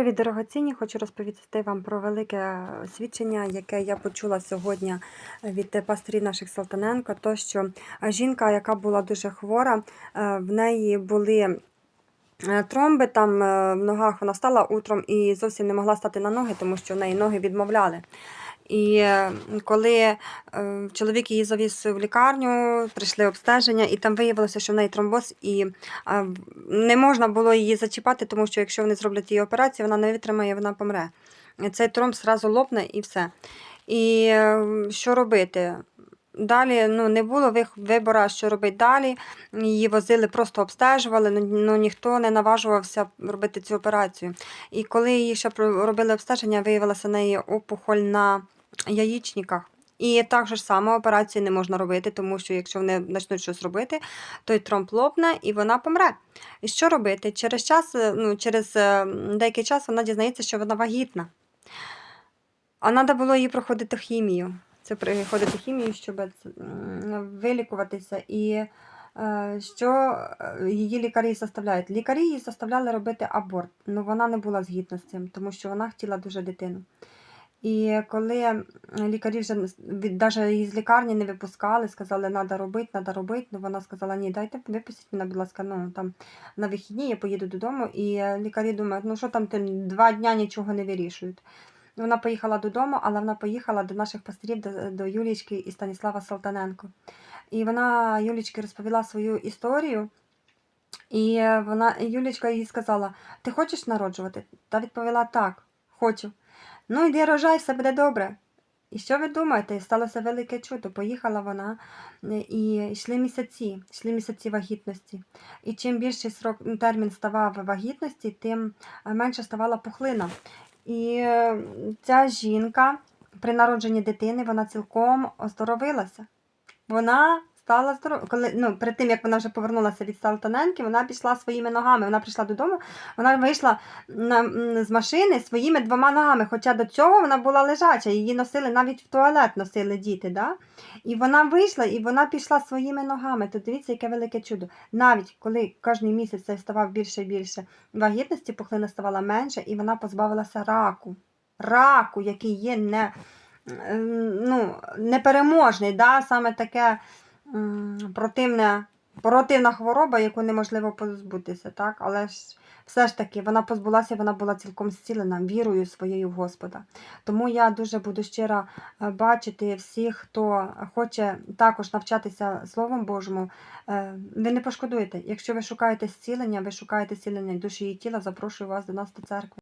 Привіт, дорогоцінні! Хочу розповісти вам про велике свідчення, яке я почула сьогодні від пастирів наших Салтаненко. То, що жінка, яка була дуже хвора, е, в неї були е, тромби там е, в ногах. Вона стала утром і зовсім не могла стати на ноги, тому що в неї ноги відмовляли. І коли е, чоловік її завіз в лікарню, прийшли обстеження, і там виявилося, що в неї тромбоз, і не можна було її зачіпати, тому що якщо вони зроблять її операцію, вона не витримає, вона помре. Цей тромб зразу лопне і все. І е, що робити? Далі ну, не було вибору, що робити далі. Її возили, просто обстежували, ну, ну ніхто не наважувався робити цю операцію. І коли її ще робили обстеження, виявилася неї опухоль на яєчниках. І так же само операції не можна робити, тому що якщо вони почнуть щось робити, той тромб лопне і вона помре. І що робити? Через час, е, ну, через е, деякий час вона дізнається, що вона вагітна. А треба було їй проходити хімію. Це проходити хімію, щоб вилікуватися. І е, що е, її лікарі заставляють? Лікарі її заставляли робити аборт. Ну вона не була згідна з цим, тому що вона хотіла дуже дитину. І коли лікарі вже навіть її з лікарні не випускали, сказали, треба робити, треба робити. Ну вона сказала, ні, дайте випустіть мене, будь ласка, ну там на вихідні я поїду додому. І е, лікарі думають, ну що там ти два дня нічого не вирішують. Вона поїхала додому, але вона поїхала до наших пастирів, до, до Юлічки і Станіслава Салтаненко. І вона Юлічки розповіла свою історію. І е, вона Юлічка їй сказала: Ти хочеш народжувати? Та відповіла так, хочу. Ну, йди рожай, все буде добре. І що ви думаєте? Сталося велике чудо. Поїхала вона е, і йшли місяці, йшли місяці вагітності. І чим більший срок термін ставав вагітності, тим е, менше ставала пухлина. І е, ця жінка при народженні дитини вона цілком оздоровилася. Вона стала здорова. Коли, ну, перед тим, як вона вже повернулася від Салтаненки, вона пішла своїми ногами. Вона прийшла додому, вона вийшла на, з машини своїми двома ногами. Хоча до цього вона була лежача, її носили навіть в туалет носили діти. Да? І вона вийшла і вона пішла своїми ногами. То дивіться, яке велике чудо. Навіть коли кожен місяць ставав більше і більше вагітності, пухлина ставала менше, і вона позбавилася раку. Раку, який є не, ну, непереможний, да? саме таке м, противне, противна хвороба, яку неможливо позбутися. Так? Але ж все ж таки вона позбулася, вона була цілком зцілена вірою своєю в Господа. Тому я дуже буду щиро е, бачити всіх, хто хоче також навчатися Словом Божому. Е, Ви не пошкодуєте. Якщо ви шукаєте зцілення, ви шукаєте зцілення душі і тіла, запрошую вас до нас до церкви.